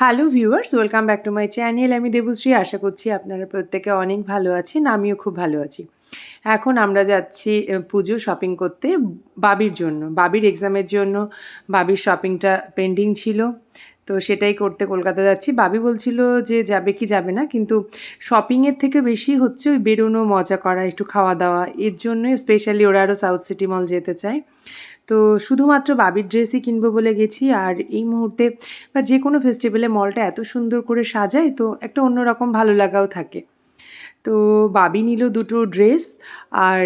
Hello viewers welcome back to my channel আমি দেবশ্রী। আশা করছি আপনারা প্রত্যেকে অনেক ভালো আছেন। আমিও খুব ভালো আছি। এখন আমরা যাচ্ছি পুজো শপিং করতে বাবির জন্য। বাবির এক্সামের জন্য বাবির শপিংটা পেন্ডিং ছিল। তো সেটাই করতে কলকাতা যাচ্ছি। বাবি বলছিল যে যাবে কি যাবে না, কিন্তু শপিংয়ের থেকে বেশি হচ্ছে ওই বেরোনো, মজা করা, একটু খাওয়া দাওয়া। এর জন্যই স্পেশালি ওরা আরও সাউথ সিটি মল যেতে চায়। তো শুধুমাত্র বাবির ড্রেসই কিনবো বলে গেছি আর এই মুহূর্তে বা যে কোনো ফেস্টিভ্যালে মলটা এত সুন্দর করে সাজায় তো একটা অন্যরকম ভালো লাগাও থাকে। তো বাবি নিল দুটো ড্রেস আর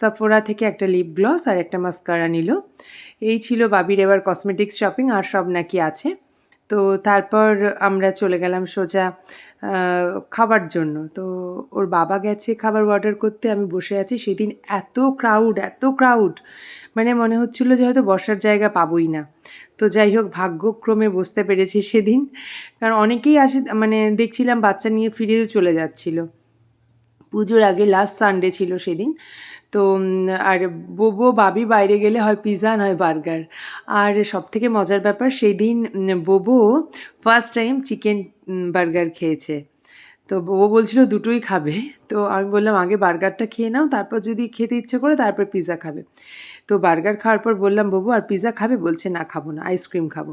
সাফোরা থেকে একটা লিপ গ্লস আর একটা মাস্কারা নিল। এই ছিল বাবির এবার কসমেটিক্স শপিং আর সব নাকি আছে। তো তারপর আমরা চলে গেলাম সোজা খাবার জন্য। তো ওর বাবা গেছে খাবার অর্ডার করতে, আমি বসে আছি। সেদিন এত ক্রাউড এত ক্রাউড মানে মনে হচ্ছিল যে হয়তো বসার জায়গা পাবোই না। তো যাই হোক, ভাগ্যক্রমে বসতে পেরেছি সেদিন। কারণ অনেকেই আসে মানে দেখছিলাম বাচ্চা নিয়ে ফিরেও চলে যাচ্ছিল। পুজোর আগে লাস্ট সানডে ছিল সেদিন। তো আর বোবো বাবি বাইরে গেলে হয় পিৎজা নয় বার্গার। আর সব থেকে মজার ব্যাপার সেদিন উম, Bobo first time chicken burger খেয়েছে। তো বোবো বলছিল দুটোই খাবে। তো আমি বললাম আগে বার্গারটা খেয়ে নাও তারপর যদি খেতে ইচ্ছে করে তারপর পিৎজা খাবে। তো বার্গার খাওয়ার পর বললাম বাবু আর পিৎজা খাবে? বলছে না খাব না আইসক্রিম খাব।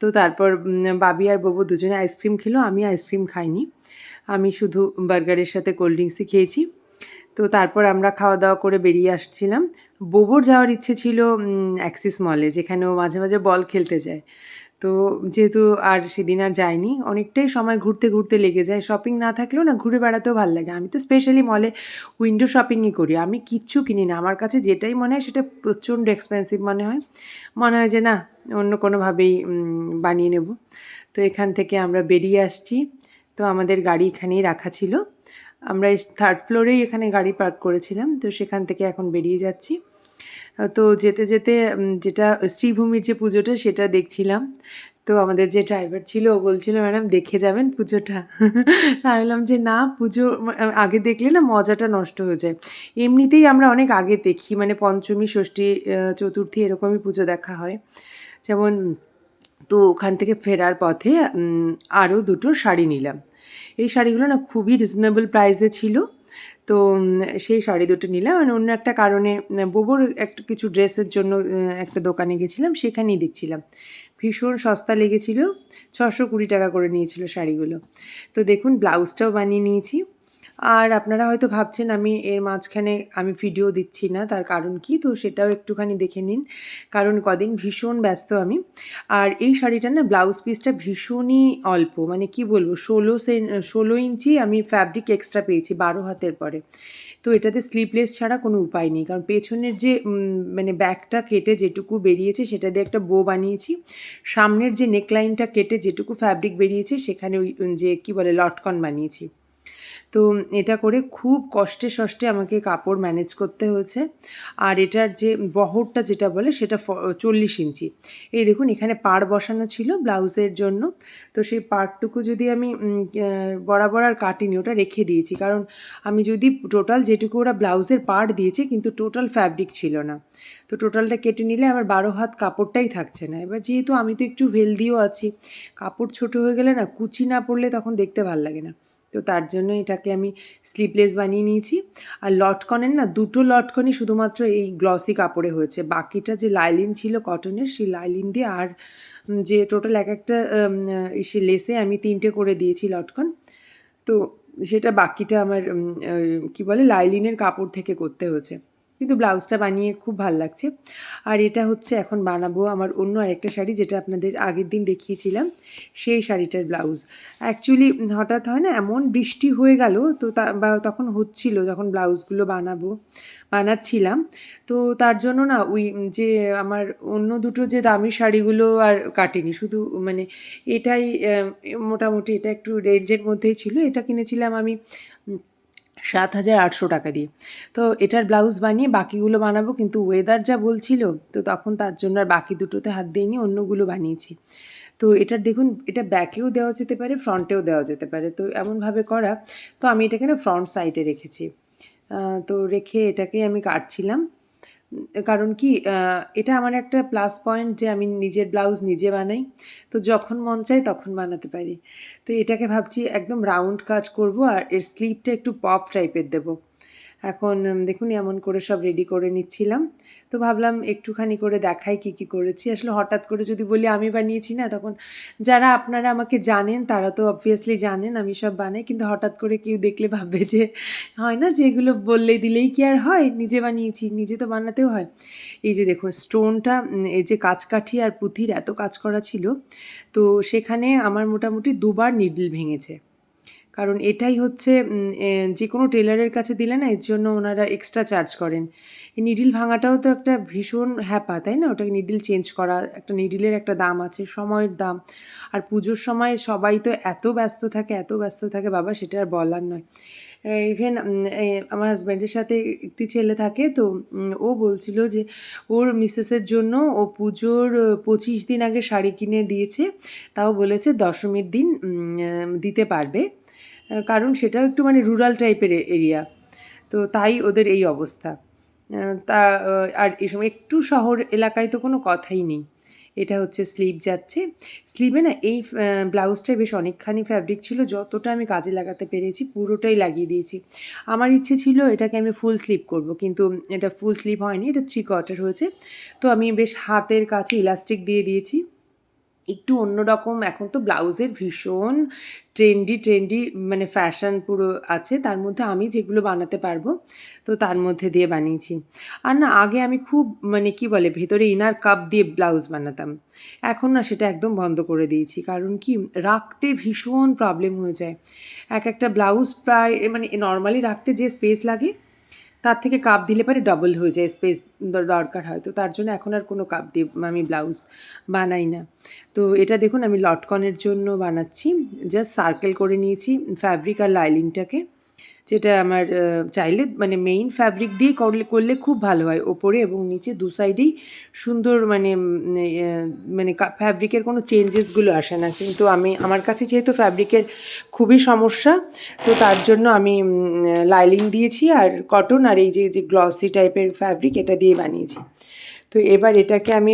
তো তারপর বাবি আর বাবু দুজনে আইসক্রিম খেলো আমি আইসক্রিম খাইনি। আমি শুধু বার্গারের সাথে কোল্ড ড্রিঙ্কসই খেয়েছি। তো তারপর আমরা খাওয়া দাওয়া করে বেরিয়ে আসছিলাম। বোবর যাওয়ার ইচ্ছে ছিল অ্যাক্সিস মলে যেখানে ও মাঝে মাঝে বল খেলতে যায়। তো যেহেতু আর সেদিন আর যায়নি অনেকটাই সময় ঘুরতে ঘুরতে লেগে যায়। শপিং না থাকলেও না, ঘুরে বেড়াতেও ভালো লাগে। আমি তো স্পেশালি মলে উইন্ডো শপিংই করি। আমি কিচ্ছু কিনি না। আমার কাছে যেটাই মনে হয়, সেটা প্রচণ্ড এক্সপেন্সিভ মনে হয়। মনে হয় যে, না, অন্য কোনোভাবেই বানিয়ে নেব। তো এখান থেকে আমরা বেরিয়ে আসছি। তো আমাদের গাড়ি এখানেই রাখা ছিল। আমরা এই থার্ড ফ্লোরেই এখানে গাড়ি পার্ক করেছিলাম, তো সেখান থেকে এখন বেরিয়ে যাচ্ছি। তো যেতে যেতে যেটা শ্রীভূমির যে পুজোটা সেটা দেখছিলাম। তো আমাদের যে ড্রাইভার ছিল, ও বলছিল, ম্যাডাম, দেখে যাবেন পুজোটা। আমি বললাম যে, না, পুজো, আগে দেখলে না মজাটা নষ্ট হয়ে যায়। এমনিতেই আমরা অনেক আগে দেখি মানে পঞ্চমী, ষষ্ঠী চতুর্থী এরকমই পুজো দেখা হয়। যেমন, তো ওখান থেকে ফেরার পথে আরও দুটো শাড়ি নিলাম। এই শাড়িগুলো না খুবই রিজনেবল প্রাইসে ছিল। তো সেই শাড়ি দুটো নিলাম। মানে অন্য একটা কারণে বোবর একটা কিছু ড্রেসের জন্য একটা দোকানে গেছিলাম, সেখানেই দেখছিলাম। ভীষণ সস্তা লেগেছিল। ছশো কুড়ি টাকা করে নিয়েছিল শাড়িগুলো। তো দেখুন, ব্লাউজটাও বানিয়ে নিয়েছি। আর আপনারা হয়তো ভাবছেন আমি এর মাঝখানে আমি ভিডিও দিচ্ছি না, তার কারণ কি? তো সেটাও একটুখানি দেখে নিন। কারণ কদিন ভীষণ ব্যস্ত আমি। আর এই শাড়িটার না ব্লাউজ পিসটা ভীষণই অল্প মানে কি বলব, ষোলো সেন, ষোলো ইঞ্চি আমি ফ্যাব্রিক এক্সট্রা পেয়েছি বারো হাতের পরে। তো এটাতে স্লিপলেস ছাড়া কোনো উপায় নেই, কারণ পেছনের যে মানে ব্যাকটা কেটে যেটুকু বেরিয়েছে সেটা দিয়ে একটা বো বানিয়েছি। সামনের যে নেকলাইনটা কেটে যেটুকু ফ্যাব্রিক বেরিয়েছে সেখানে ওই, যে কি বলে, লটকন বানিয়েছি। তো এটা করে খুব কষ্টে সষ্টে আমাকে কাপড় ম্যানেজ করতে হয়েছে। আর এটার যে বহরটা যেটা বলে সেটা চল্লিশ ইঞ্চি। এই দেখুন, এখানে পাড় বসানো ছিল ব্লাউজের জন্য। তো সেই পাড়টুকু যদি আমি বরাবর আর কাটিনি, ওটা রেখে দিয়েছি। কারণ আমি যদি টোটাল যেটুকু ওরা ব্লাউজের পাড় দিয়েছে, কিন্তু টোটাল ফ্যাব্রিক ছিল না। তো টোটালটা কেটে নিলে আমার বারো হাত কাপড়টাই থাকছে না। এবার যেহেতু আমি তো একটু হেলদিও আছি, কাপড় ছোট হয়ে গেলে না, কুচি না পড়লে তখন দেখতে ভালো লাগে না। তো তার জন্য এটাকে আমি স্লিভলেস বানিয়ে নিয়েছি। আর লটকনের না, দুটো লটকনই শুধুমাত্র এই গ্লসি কাপড়ে হয়েছে। বাকিটা যে লাইলিন ছিল কটনের সেই লাইলিন দিয়ে আর যে টোটাল এক একটা সে লেসে আমি তিনটে করে দিয়েছি লটকন। তো সেটা বাকিটা আমার কি বলে, লাইলিনের কাপড় থেকে করতে হয়েছে। কিন্তু ব্লাউজটা বানিয়ে খুব ভালো লাগছে। আর এটা হচ্ছে এখন বানাবো আমার অন্য আরেকটা শাড়ি যেটা আপনাদের আগের দিন দেখিয়েছিলাম, সেই শাড়িটার ব্লাউজ। অ্যাকচুয়ালি হঠাৎ হয় না, এমন বৃষ্টি হয়ে গেল তো তা বা তখন হচ্ছিল যখন ব্লাউজগুলো বানাবো, বানাচ্ছিলাম। তো তার জন্য না ওই যে আমার অন্য দুটো যে দামি শাড়িগুলো আর কাটেনি, শুধু মানে এটাই মোটামুটি এটা একটু রেঞ্জের মধ্যেই ছিল। এটা কিনেছিলাম আমি সাত হাজার আটশো টাকা দিয়ে। তো এটার ব্লাউজ বানিয়ে বাকিগুলো বানাবো, কিন্তু ওয়েদার যা বলছিল, তো তখন তার জন্য আর বাকি দুটোতে হাত দিইনি, অন্যগুলো বানিয়েছি। তো এটার দেখুন, এটা ব্যাকেও দেওয়া যেতে পারে ফ্রন্টেও দেওয়া যেতে পারে। তো এমনভাবে করা, তো আমি এটাকে না ফ্রন্ট সাইডে রেখেছি। তো রেখে এটাকে আমি কাটছিলাম। কারণ কি এটা আমার একটা প্লাস পয়েন্ট যে আমি নিজের ব্লাউজ নিজে বানাই, তো যখন মন চাই তখন বানাতে পারি। তো এটাকে ভাবছি একদম রাউন্ড কাট করব আর এর স্লিপটা একটু পপ টাইপের দেবো। এখন দেখুন, এমন করে সব রেডি করে নিচ্ছিলাম। তো ভাবলাম একটুখানি করে দেখাই কি কি করেছি। আসলে হঠাৎ করে যদি বলি, আমি বানিয়েছি না, তখন যারা আপনারা আমাকে জানেন, তারা তো অবভিয়াসলি জানেন, আমি সব বানাই। কিন্তু হঠাৎ করে কেউ দেখলে ভাববে যে, হয় না যে এগুলো বললে দিলেই কি আর হয়? নিজে বানিয়েছি, নিজে তো বানাতেও হয়। এই যে দেখুন স্টোনটা এই যে কাঁচকাঠি আর পুঁথির এত কাজ করা ছিল, তো সেখানে আমার মোটামুটি দুবার নিডল ভেঙেছে। কারণ এটাই হচ্ছে যে কোনো টেলারের কাছে দিলে না এর জন্য ওনারা এক্সট্রা চার্জ করেন। এই নিডিল ভাঙাটাও তো একটা ভীষণ হ্যাপা, তাই না? ওটাকে নিডিল চেঞ্জ করা, একটা নিডিলের একটা দাম আছে, সময়ের দাম। আর পুজোর সময় সবাই তো এত ব্যস্ত থাকে, এত ব্যস্ত থাকে, বাবা, সেটা আর বলার নয়। ইভেন আমার হাজব্যান্ডের সাথে একটি ছেলে থাকে, তো ও বলছিল যে ওর মিসেসের জন্য ও পুজোর পঁচিশ দিন আগে শাড়ি কিনে দিয়েছে। তাও বলেছে দশমীর দিন দিতে পারবে। কারণ সেটাও একটু মানে রুরাল টাইপের এরিয়া তো তাই ওদের এই অবস্থা। তা আর এই সময় একটু শহর এলাকায় তো কোনো কথাই নেই। এটা হচ্ছে স্লিভ যাচ্ছে। স্লিভে না এই ব্লাউজটায় বেশ অনেকখানি ফ্যাব্রিক ছিল। যতটা আমি কাজে লাগাতে পেরেছি পুরোটাই লাগিয়ে দিয়েছি। আমার ইচ্ছে ছিল এটাকে আমি ফুল স্লিভ করব, কিন্তু এটা ফুল স্লিভ হয়নি, এটা থ্রি কোয়ার্টার হয়েছে। তো আমি বেশ হাতের কাছে ইলাস্টিক দিয়ে দিয়েছি। একটু অন্যরকম। এখন তো ব্লাউজের ভীষণ ট্রেন্ডি ট্রেন্ডি মানে ফ্যাশন পুরো আছে। তার মধ্যে আমি যেগুলো বানাতে পারব, তো তার মধ্যে দিয়ে বানিয়েছি। আর না, আগে আমি খুব মানে কি বলে, ভেতরে ইনার কাপ দিয়ে ব্লাউজ বানাতাম। এখন না, সেটা একদম বন্ধ করে দিয়েছি। কারণ কি, রাখতে ভীষণ প্রবলেম হয়ে যায়। এক একটা ব্লাউজ প্রায় মানে নর্মালি রাখতে যে স্পেস লাগে তার থেকে কাপ দিলে পরে ডবল হয়ে যায় স্পেস দরকার হয়। তো তার জন্য এখন আর কোনো কাপ দিয়ে আমি ব্লাউজ বানাই না। তো এটা দেখুন, আমি লটকনের জন্য বানাচ্ছি। জাস্ট সার্কেল করে নিয়েছি ফ্যাব্রিক আর লাইলিংটাকে যেটা আমার চাইলে মানে মেইন ফ্যাব্রিক দিয়ে করলে করলে খুব ভালো হয় ওপরে এবং নিচে দু সাইডেই সুন্দর মানে মানে ফ্যাব্রিকের কোনো চেঞ্জেসগুলো আসে না। কিন্তু আমি, আমার কাছে যেহেতু ফ্যাব্রিকের খুবই সমস্যা, তো তার জন্য আমি লাইলিং দিয়েছি আর কটন আর এই যে যে গ্লসি টাইপের ফ্যাব্রিক এটা দিয়ে বানিয়েছি। তো এবার এটাকে আমি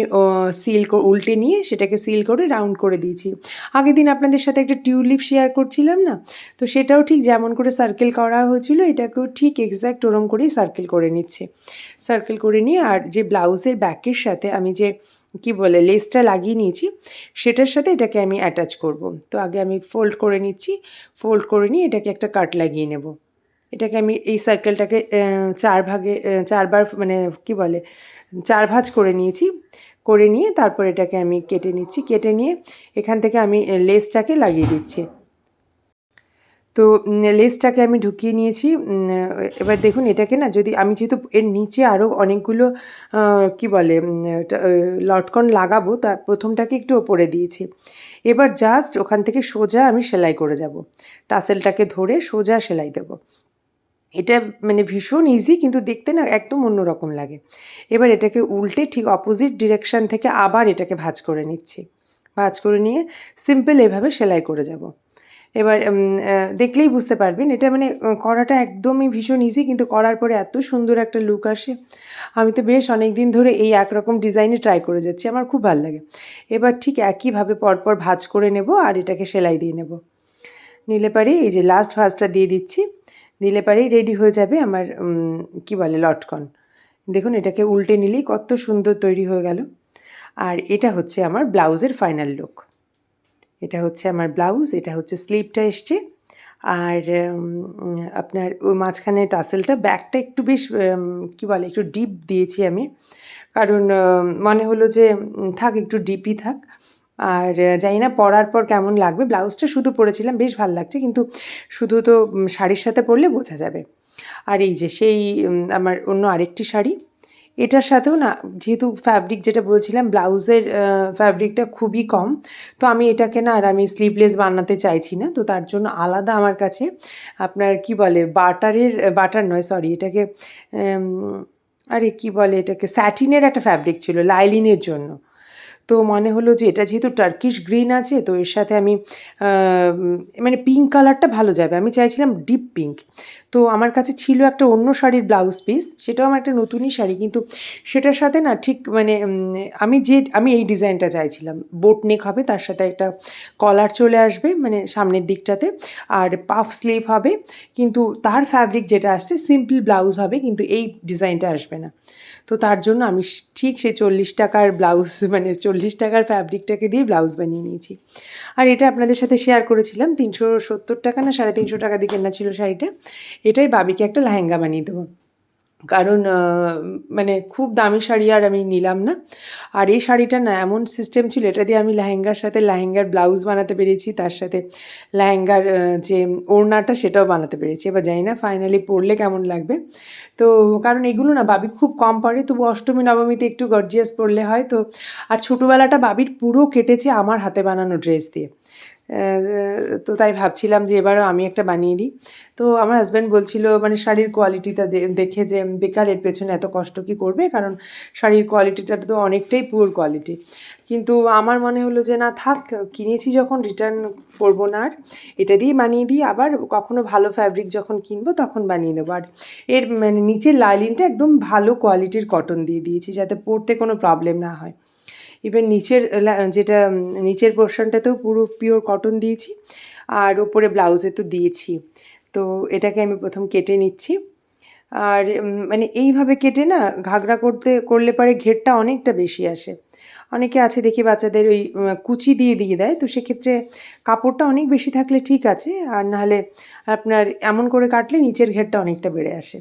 সিল উল্টে নিয়ে সেটাকে সিল করে রাউন্ড করে দিয়েছি। আগের দিন আপনাদের সাথে একটা টিউলিপ শেয়ার করছিলাম না? তো সেটাও ঠিক যেমন করে সার্কেল করা হয়েছিল, এটাকেও ঠিক এক্স্যাক্ট ওরম করেই সার্কেল করে নিচ্ছে। সার্কেল করে নিয়ে আর যে ব্লাউজের ব্যাকের সাথে আমি যে, কি বলে লেসটা লাগিয়ে নিয়েছি, সেটার সাথে এটাকে আমি অ্যাটাচ করব। তো আগে আমি ফোল্ড করে নিচ্ছি ফোল্ড করে নিয়ে এটাকে একটা কাট লাগিয়ে নেব। এটাকে আমি এই সার্কেলটাকে চার ভাগে চারবার মানে কি বলে, চার ভাজ করে নিয়েছি। করে নিয়ে তারপর এটাকে আমি কেটে নিচ্ছি। কেটে নিয়ে এখান থেকে আমি লেসটাকে লাগিয়ে দিচ্ছি। তো লেসটাকে আমি ঢুকিয়ে নিয়েছি। এবার দেখুন এটাকে না, যদি আমি যেহেতু এর নিচে আরও অনেকগুলো কি বলে লটকন লাগাবো তার প্রথমটাকে একটু ওপরে দিয়েছি। এবার জাস্ট ওখান থেকে সোজা আমি সেলাই করে যাব। টাসেলটাকে ধরে সোজা সেলাই দেবো। এটা মানে ভীষণ ইজি কিন্তু দেখতে না একদম অন্যরকম লাগে। এবার এটাকে উল্টে ঠিক অপোজিট ডিরেকশান থেকে আবার এটাকে ভাজ করে নিচ্ছি। ভাজ করে নিয়ে সিম্পল এভাবে সেলাই করে যাব। এবার দেখলেই বুঝতে পারবেন, এটা মানে করাটা একদমই ভীষণ ইজি কিন্তু করার পরে এত সুন্দর একটা লুক আসে। আমি তো বেশ অনেক দিন ধরে এই একরকম ডিজাইনে ট্রাই করে যাচ্ছি, আমার খুব ভালো লাগে। এবার ঠিক একইভাবে পরপর ভাজ করে নেব আর এটাকে সেলাই দিয়ে নেব। নিলে পারে এই যে লাস্ট ভাজটা দিয়ে দিচ্ছি। নিলে পারেই রেডি হয়ে যাবে আমার কি বলে, লটকন। দেখুন, এটাকে উল্টে নিলেই কত সুন্দর তৈরি হয়ে গেল। আর এটা হচ্ছে আমার ব্লাউজের ফাইনাল লুক এটা হচ্ছে আমার ব্লাউজ, এটা হচ্ছে স্লিভটা এসছে। আর আপনার ওই মাঝখানে টাসেলটা ব্যাকটা একটু বেশ কি বলে, একটু ডিপ দিয়েছি আমি। কারণ মনে হলো যে থাক, একটু ডিপই থাক। আর জানি না পরার পর কেমন লাগবে। ব্লাউজটা শুধু পরেছিলাম, বেশ ভালো লাগছে, কিন্তু শুধু তো শাড়ির সাথে পরলে বোঝা যাবে। আর এই যে সেই আমার অন্য আরেকটি শাড়ি, এটার সাথেও না, যেহেতু ফ্যাব্রিক যেটা বলছিলাম, ব্লাউজের ফ্যাব্রিকটা খুবই কম, তো আমি এটাকে না, আর আমি স্লিভলেস বানাতে চাইছি না, তো তার জন্য আলাদা আমার কাছে আপনার কি বলে, বাটারের, বাটার নয় সরি এটাকে আরে কি বলে, এটাকে স্যাটিনের একটা ফ্যাব্রিক ছিল, লাইলিনের জন্য। তো মনে হলো যে এটা যেহেতু টার্কিশ গ্রিন আছে, তো এর সাথে আমি মানে পিঙ্ক কালারটা ভালো যাবে। আমি চাইছিলাম ডিপ পিঙ্ক তো আমার কাছে ছিল একটা অন্য শাড়ির ব্লাউজ পিস সেটাও আমার একটা নতুনই শাড়ি, কিন্তু সেটার সাথে না ঠিক মানে আমি যে, আমি এই ডিজাইনটা চাইছিলাম। বোট নেক হবে, তার সাথে একটা কলার চলে আসবে মানে সামনের দিকটাতে, আর পাফ স্লিভ হবে, কিন্তু তার ফ্যাব্রিক যেটা আসছে সিম্পল ব্লাউজ হবে, কিন্তু এই ডিজাইনটা আসবে না। তো তার জন্য আমি ঠিক সেই চল্লিশ টাকার ব্লাউজ মানে চল্লিশ টাকার ফ্যাব্রিকটাকে দিয়ে ব্লাউজ বানিয়ে নিয়েছি। আর এটা আপনাদের সাথে শেয়ার করেছিলাম, তিনশো সত্তর টাকা না সাড়ে তিনশো টাকা দিয়ে কেনা ছিল শাড়িটা। এটাই বাবিকে একটা লেহেঙ্গা বানিয়ে দেবো। কারণ মানে খুব দামি শাড়ি আর আমি নিলাম না। আর এই শাড়িটা না এমন সিস্টেম ছিল, এটা দিয়ে আমি লেহেঙ্গার সাথে লেহেঙ্গার ব্লাউজ বানাতে পেরেছি, তার সাথে লেহেঙ্গার যে ওড়নাটা সেটাও বানাতে পেরেছি। এবার জানি না ফাইনালি পরলে কেমন লাগবে। তো কারণ এগুলো না বাবি খুব কম পরে, তবু অষ্টমী, নবমীতে একটু গর্জিয়াস পরলে হয়। তো আর ছোটোবেলাটা বাবির পুরো কেটেছে আমার হাতে বানানো ড্রেস দিয়ে। তো তাই ভাবছিলাম যে এবারও আমি একটা বানিয়ে দিই। তো আমার হাজব্যান্ড বলছিল মানে শাড়ির কোয়ালিটিটা দেখে যে বেকার এর পেছনে এত কষ্ট কি করবে? কারণ শাড়ির কোয়ালিটিটা তো অনেকটাই পুয়ার কোয়ালিটি কিন্তু আমার মনে হলো যে, না, থাক, কিনেছি যখন রিটার্ন করব না আর। এটা দিয়ে বানিয়ে দিই। আবার কখনো ভালো ফ্যাব্রিক যখন কিনবো, তখন বানিয়ে দেবো। আর এর মানে নিচের লাইলিনটা একদম ভালো কোয়ালিটির কটন দিয়ে দিয়েছি, যাতে পরতে কোনো প্রবলেম না হয়। ইভেন নিচের যেটা নিচের পোর্শনটাতেও পুরো পিওর কটন দিয়েছি, আর ওপরে ব্লাউজে তো দিয়েছি। তো এটাকে আমি প্রথম কেটে নিচ্ছি। আর মানে এইভাবে কেটে না, ঘাগরা করতে, করলে পরে ঘেরটা অনেকটা বেশি আসে। অনেকে আছে দেখি বাচ্চাদের ওই কুচি দিয়ে দিয়ে দেয়, তো সেক্ষেত্রে কাপড়টা অনেক বেশি থাকলে ঠিক আছে, আর নাহলে আপনার এমন করে কাটলে নিচের ঘেরটা অনেকটা বেড়ে আসে।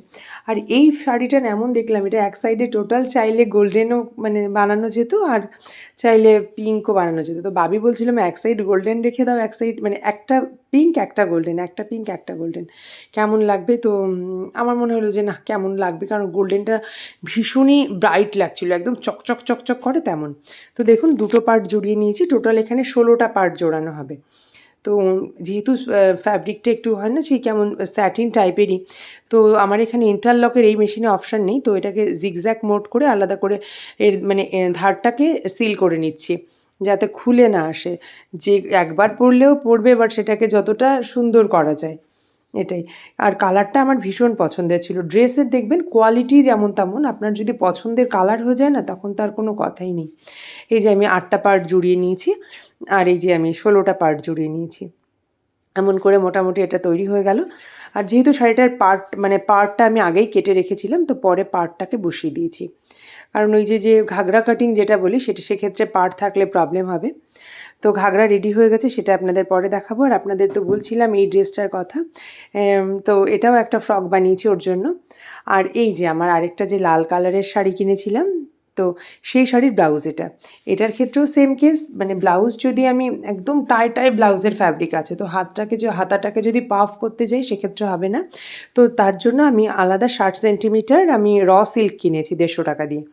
আর এই শাড়িটা এমন দেখলাম, এটা এক সাইডে টোটাল চাইলে গোল্ডেনও মানে বানানো যেত, আর চাইলে পিঙ্কও বানানো যেত। তো বাবি বলছিলাম এক সাইড গোল্ডেন রেখে দাও, এক সাইড মানে একটা পিঙ্ক একটা গোল্ডেন একটা পিঙ্ক একটা গোল্ডেন কেমন লাগবে? তো আমার মনে হলো যে, না, কেমন লাগবে? কারণ গোল্ডেনটা ভীষণই ব্রাইট লাগছিল, একদম চকচক চকচক করে তেমন। তো দেখুন, দুটো পার্ট জড়িয়ে নিয়েছি। টোটাল এখানে ষোলোটা পার্ট জোড়ানো হবে। তো যেহেতু ফ্যাব্রিকটা একটু হয় না, সেই কেমন স্যাটিন টাইপেরই তো আমার এখানে ইন্টারলকের এই মেশিনে অপশান নেই। তো এটাকে জিগজ্যাক মোড করে আলাদা করে এর মানে ধারটাকে সিল করে নিচ্ছি, যাতে খুলে না আসে। যে একবার পড়লেও পড়বে বাট সেটাকে যতটা সুন্দর করা যায়। এটাই। আর কালারটা আমার ভীষণ পছন্দের ছিল। ড্রেসের দেখবেন কোয়ালিটি যেমন তেমন, আপনার যদি পছন্দের কালার হয়ে যায় না, তখন তার কোনো কথাই নেই। এই যে আমি আটটা পার্ট জুড়িয়ে নিয়েছি, আর এই যে আমি ষোলোটা পার্ট জুড়িয়ে নিয়েছি। এমন করে মোটামুটি এটা তৈরি হয়ে গেল। আর যেহেতু শাড়িটার পার্ট মানে পার্টটা আমি আগেই কেটে রেখেছিলাম, তো পরে পার্টটাকে বসিয়ে দিয়েছি। কারণ ওই যে যে ঘাগরা কাটিং যেটা বলি, সেটা সেক্ষেত্রে পার্ট থাকলে প্রবলেম হবে। তো ঘাগরা রেডি হয়ে গেছে, সেটা আপনাদের পরে দেখাবো। আর আপনাদের তো বলছিলাম এই ড্রেসটার কথা। তো এটাও একটা ফ্রক বানিয়েছি ওর জন্য। আর এই যে আমার আরেকটা যে লাল কালারের শাড়ি কিনেছিলাম, তো সেই শাড়ির ব্লাউজ এটা। এটার ক্ষেত্রেও সেম কেস মানে ব্লাউজ যদি আমি একদম টাই টাই ব্লাউজের ফ্যাব্রিক আছে, তো হাতটাকে যে, হাতাটাকে যদি পাফ করতে যাই, সেক্ষেত্রে হবে না। তো তার জন্য আমি আলাদা ষাট সেন্টিমিটার আমি র সিল্ক কিনেছি দেড়শো টাকা দিয়ে।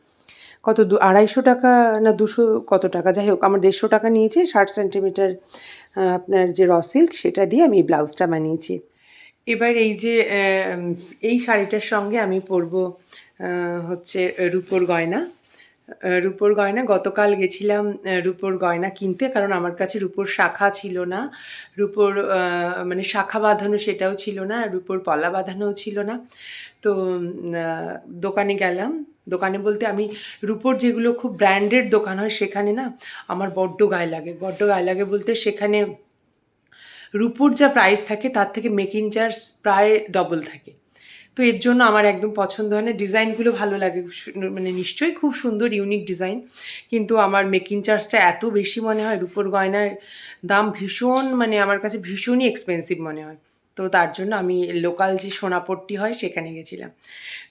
কত দু, আড়াইশো টাকা না দুশো কত টাকা? যাই হোক, আমার দেড়শো টাকা নিয়েছে, ষাট সেন্টিমিটার আপনার যে র সিল্ক সেটা দিয়ে আমি ব্লাউজটা বানিয়েছি। এবার এই যে এই শাড়িটার সঙ্গে আমি পরবো হচ্ছে রূপোর গয়না। রূপোর গয়না। গতকাল গেছিলাম রূপোর গয়না কিনতে কারণ আমার কাছে রূপোর শাখা ছিল না। রূপোর মানে শাখা বাঁধানো সেটাও ছিল না, রূপোর পলা বাঁধানোও ছিল না। তো দোকানে গেলাম। দোকানে বলতে আমি রূপোর যেগুলো খুব ব্র্যান্ডেড দোকান হয় সেখানে না আমার বড্ড গায়ে লাগে। বড্ড গায়ে লাগে বলতে সেখানে রূপোর যা প্রাইস থাকে তার থেকে মেকিং চার্জ প্রায় ডবল থাকে। তো এর জন্য আমার একদম পছন্দ হয় না। ডিজাইনগুলো ভালো লাগে মানে নিশ্চয়ই খুব সুন্দর ইউনিক ডিজাইন কিন্তু আমার মেকিং চার্জটা এত বেশি মনে হয়, রূপোর গয়নার দাম ভীষণ মানে আমার কাছে ভীষণই এক্সপেন্সিভ মনে হয়। তো তার জন্য আমি লোকাল যে সোনাপট্টি হয়, সেখানে গেছিলাম।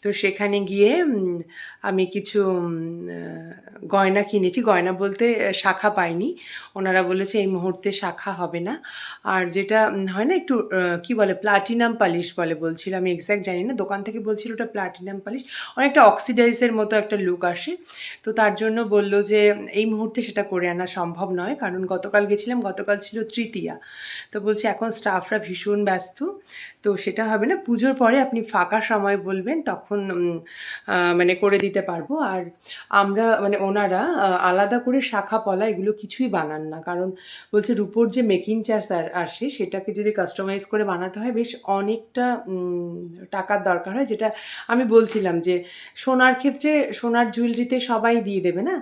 তো সেখানে গিয়ে আমি কিছু গয়না কিনেছি। গয়না বলতে শাখা পাইনি। ওনারা বলেছে, এই মুহূর্তে শাখা হবে না। আর যেটা হয় না একটু কি বলে প্লাটিনাম পালিশ বলে বলছিল। আমি এক্স্যাক্ট জানি না। দোকান থেকে বলছিল ওটা প্লাটিনাম পালিশ অনেকটা অক্সিডাইজের মতো একটা লুক আসে। তো তার জন্য বলল যে, এই মুহূর্তে সেটা করে আনা সম্ভব নয়। কারণ গতকাল গেছিলাম, গতকাল ছিল তৃতীয়া। তো বলছে, এখন স্টাফরা ভীষণ ব্যস্ত। ব্যস্ত তো সেটা হবে না। পুজোর পরে আপনি ফাঁকা সময় বলবেন, তখন মানে করে দিতে পারব। আর আমরা মানে ওনারা আলাদা করে শাখা পলা এগুলো কিছুই বানান না। কারণ বলছে রুপোর যে মেকিং চার্জ আসে, সেটাকে যদি কাস্টমাইজ করে বানাতে হয়, বেশ অনেকটা টাকার দরকার হয়। যেটা আমি বলছিলাম যে সোনার ক্ষেত্রে সোনার জুয়েলারিতে সবাই দিয়ে দেবে না?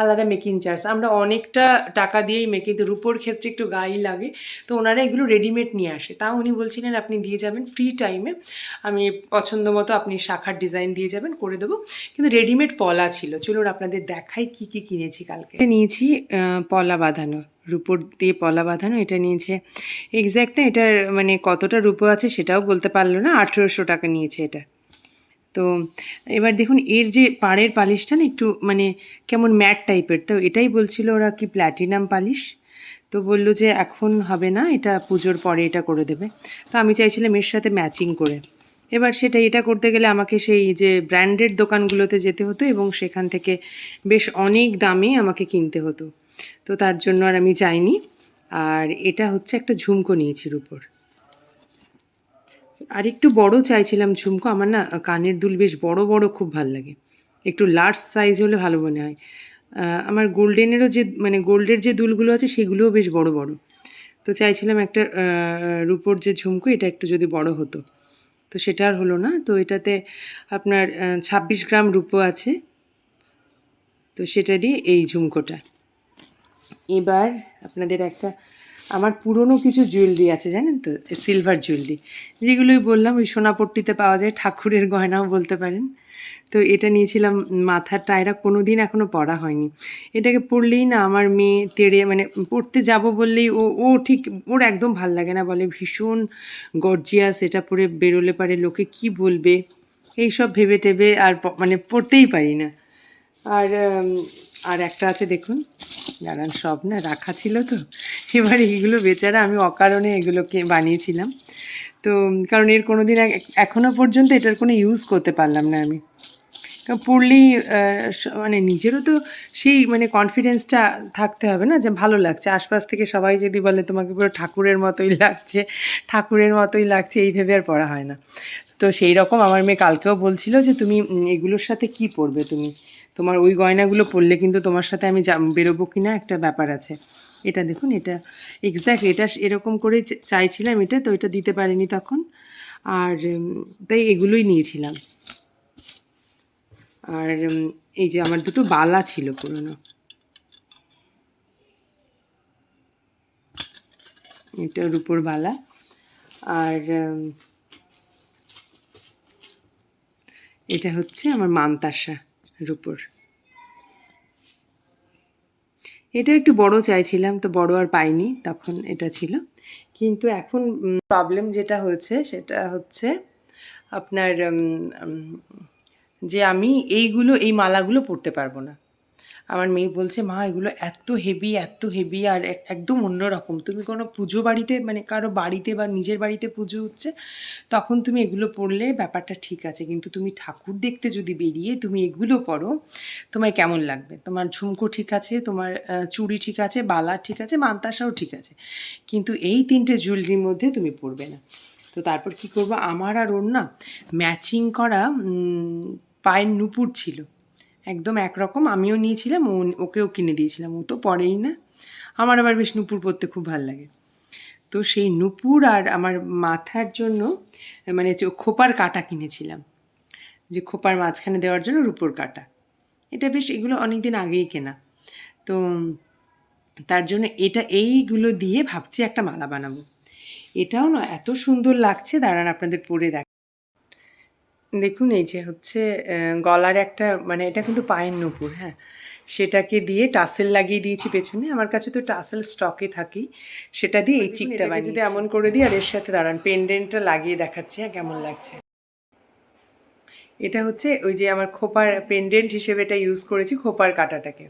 আলাদা মেকিং চার্জ আমরা অনেকটা টাকা দিয়েই মেকিং কিন্তু রুপোর ক্ষেত্রে একটু গায়ে লাগে। তো ওনারা এগুলো রেডিমেড নিয়ে আসে। তাও উনি বলছিলেন, আপনি দিয়ে যাবেন ফ্রি টাইমে আমি পছন্দ মতো আপনি শাখার ডিজাইন দিয়ে যাবেন, করে দেবো। কিন্তু রেডিমেড পলা ছিল। চলুন আপনাদের দেখাই কি কি কিনেছি কালকে। নিয়েছি পলা বাঁধানো। রুপোর দিয়ে পলা বাঁধানো, এটা নিয়েছে। এক্স্যাক্ট না, এটার মানে কতটা রুপো আছে সেটাও বলতে পারল না, আঠেরোশো টাকা নিয়েছে এটা। তো, এবার দেখুন, এর যে পাড়ের পালিশটা না, একটু মানে কেমন ম্যাট টাইপের। তো এটাই বলছিল ওরা কি প্ল্যাটিনাম পালিশ? তো বলল যে এখন হবে না, এটা পুজোর পরে এটা করে দেবে। তো আমি চাইছিলাম এর সাথে ম্যাচিং করে। এবার সেটা এটা করতে গেলে আমাকে সেই যে ব্র্যান্ডেড দোকানগুলোতে যেতে হতো এবং সেখান থেকে বেশ অনেক দামে আমাকে কিনতে হতো। তো তার জন্য আর আমি যাইনি। আর এটা হচ্ছে একটা ঝুমকো নিয়েছির উপর। আর একটু বড় চাইছিলাম ঝুমকো, আমার না কানের দুল বেশ বড় বড় খুব ভালো লাগে। একটু লার্জ সাইজ হলে ভালো মনে হয়। আমার গোল্ডেনেরও যে মানে গোল্ডের যে দুলগুলো আছে সেগুলোও বেশ বড় বড়। তো চাইছিলাম একটা রুপোর যে ঝুমকো, এটা একটু যদি বড় হতো। তো সেটা আর হলো না। তো এটাতে আপনার ছাব্বিশ গ্রাম রুপো আছে। তো সেটা দিয়ে এই ঝুমকোটা। এবার আপনাদের একটা আমার পুরনো কিছু জুয়েলারি আছে, জানেন তো? সিলভার জুয়েলারি যেগুলোই বললাম, ওই সোনাপট্টিতে পাওয়া যায়, ঠাকুরের গয়নাও বলতে পারেন। তো এটা নিয়েছিলাম, মাথার টায়রা কোনো দিন এখনও পরা হয়নি। এটাকে পরলেই না আমার মেয়ে তেড়ে মানে পড়তে যাব বললেই ও ও ঠিক, ওর একদম ভালো লাগে না, বলে ভীষণ গর্জিয়াস এটা পরে বেরোলে পারে লোকে কি বলবে? এইসব ভেবে টেবে আর মানে পড়তেই পারি না। আর আর একটা আছে, দেখুন। দাঁড়ান, সব না রাখা ছিল তো। এবার এইগুলো বেচারা, আমি অকারণে এগুলোকে বানিয়েছিলাম। তো, কারণ এর কোনো দিন এখনও পর্যন্ত এটার কোনো ইউজ করতে পারলাম না আমি। পড়লেই মানে নিজেরও তো সেই মানে কনফিডেন্সটা থাকতে হবে না যে ভালো লাগছে। আশপাশ থেকে সবাই যদি বলে, তোমাকে পুরো ঠাকুরের মতোই লাগছে, ঠাকুরের মতোই লাগছে, এই ভেবে আর পড়া হয় না। তো সেই রকম আমার মেয়ে কালকেও বলছিল যে, তুমি এগুলোর সাথে কি পড়বে তুমি? তোমার ওই গয়নাগুলো পরলে কিন্তু তোমার সাথে আমি বেরোবো কি না একটা ব্যাপার আছে। এটা দেখুন, এটা এক্স্যাক্ট এটা এরকম করে চাইছিলাম এটা, তো এটা দিতে পারিনি তখন। আর তাই এগুলোই নিয়েছিলাম। আর এই যে আমার দুটো বালা ছিল পুরনো। এটা উপর বালা। আর এটা হচ্ছে আমার মানতাসা। রূপোর। এটা একটু বড় চাইছিলাম, তো বড় আর পাইনি, তখন এটা ছিল। কিন্তু এখন প্রবলেম যেটা হয়েছে, সেটা হচ্ছে আপনার যে আমি এইগুলো, এই মালাগুলো পরতে পারব না। আমার মেয়ে বলছে, মা, এগুলো এত হেভি এত হেভি আর এক- একদম অন্যরকম। তুমি কোনো পুজো বাড়িতে মানে কারও বাড়িতে বা নিজের বাড়িতে পুজো হচ্ছে, তখন তুমি এগুলো পরলে ব্যাপারটা ঠিক আছে। কিন্তু তুমি ঠাকুর দেখতে যদি বেরিয়ে তুমি এগুলো পরো তোমায় কেমন লাগবে? তোমার ঝুমকো ঠিক আছে, তোমার চুড়ি ঠিক আছে, বালা ঠিক আছে, মান্তাসাও ঠিক আছে। কিন্তু এই তিনটে জুয়েলারির মধ্যে তুমি পরবে না। তো তারপর কি করব? আমার আর ওর না ম্যাচিং করা পায়ের নুপুর ছিল। একদম একরকম। আমিও নিয়েছিলাম, ও ওকেও কিনে দিয়েছিলাম। ও তো পরেই না। আমার আবার বেশ নুপুর পরতে খুব ভালো লাগে। তো সেই নুপুর আর আমার মাথার জন্য মানে খোপার কাটা কিনেছিলাম, যে খোপার মাঝখানে দেওয়ার জন্য রুপোর কাটা। এটা বেশ, এগুলো অনেক দিন আগেই কেনা। তো তার জন্য এটা, এইগুলো দিয়ে ভাবছি একটা মালা বানাবো। এটাও না এত সুন্দর লাগছে। দাঁড়ান, আপনাদের পরে দেখ দেখুন এই যে হচ্ছে গলার একটা মানে এটা কিন্তু পায়ের নুপুর হ্যাঁ? সেটাকে দিয়ে টাসেল লাগিয়ে দিয়েছি পেছনে। আমার কাছে তো টাসেল স্টকে থাকেই। সেটা দিয়ে এই চিকটা বানিয়ে যদি এমন করে দিই আর এর সাথে দাঁড়ান পেন্ডেন্টটা লাগিয়ে দেখাচ্ছি হ্যাঁ কেমন লাগছে? এটা হচ্ছে ওই যে আমার খোপার পেন্ডেন্ট হিসেবে এটা ইউজ করেছি খোপার কাটাটাকে।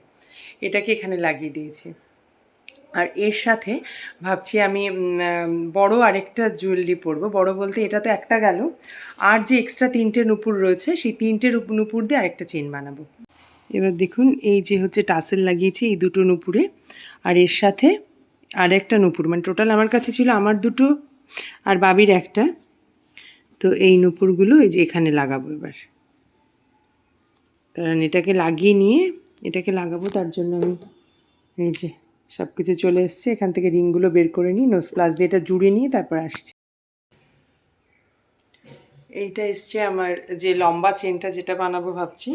এটাকে এখানে লাগিয়ে দিয়েছি। আর এর সাথে ভাবছি আমি বড় আরেকটা জুয়েলারি পরবো। বড় বলতে এটা তো একটা গেল। আর যে এক্সট্রা তিনটে নুপুর রয়েছে, সেই তিনটে নুপুর দিয়ে আরেকটা চেন বানাবো। এবার দেখুন, এই যে হচ্ছে টাসেল লাগিয়েছি এই দুটো নুপুরে। আর এর সাথে আর একটা নুপুর মানে টোটাল আমার কাছে ছিল আমার দুটো আর বাবির একটা। তো এই নুপুরগুলো এই যে এখানে লাগাবো এবার। কারণ এটাকে লাগিয়ে নিয়ে, এটাকে লাগাবো তার জন্য আমি এই যে সব কিছু চলে এসছে, এখান থেকে রিংগুলো বের করে নিই নোজ প্লাস দিয়ে এটা জুড়ে নিয়ে তারপর আসছি। এইটা এসছে আমার যে লম্বা চেনটা যেটা বানাবো ভাবছি,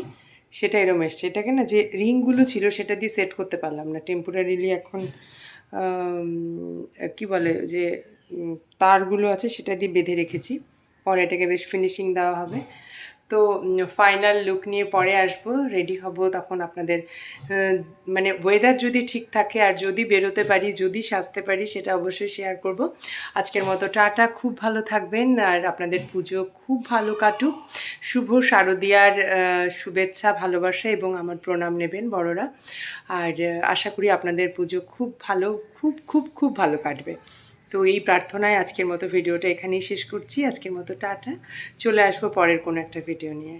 সেটা এরম এসছে। এটাকে না যে রিংগুলো ছিল সেটা দিয়ে সেট করতে পারলাম না। টেম্পোরারিলি এখন কি বলে যে তারগুলো আছে সেটা দিয়ে বেঁধে রেখেছি। পরে এটাকে বেশ ফিনিশিং দেওয়া হবে। তো ফাইনাল লুক নিয়ে পরে আসব রেডি হব তখন আপনাদের মানে ওয়েদার যদি ঠিক থাকে আর যদি বেরোতে পারি, যদি সাজতে পারি সেটা অবশ্যই শেয়ার করব। আজকের মতো টাটা, খুব ভালো থাকবেন আর আপনাদের পুজো খুব ভালো কাটুক। শুভ শারদিয়ার শুভেচ্ছা, ভালোবাসা এবং আমার প্রণাম নেবেন বড়রা। আর, আশা করি আপনাদের পুজো খুব ভালো, খুব খুব খুব ভালো কাটবে। তো এই প্রার্থনায় আজকের মতো ভিডিওটা এখানেই শেষ করছি। আজকের মতো টাটা। চলে আসব পরের কোনো একটা ভিডিও নিয়ে।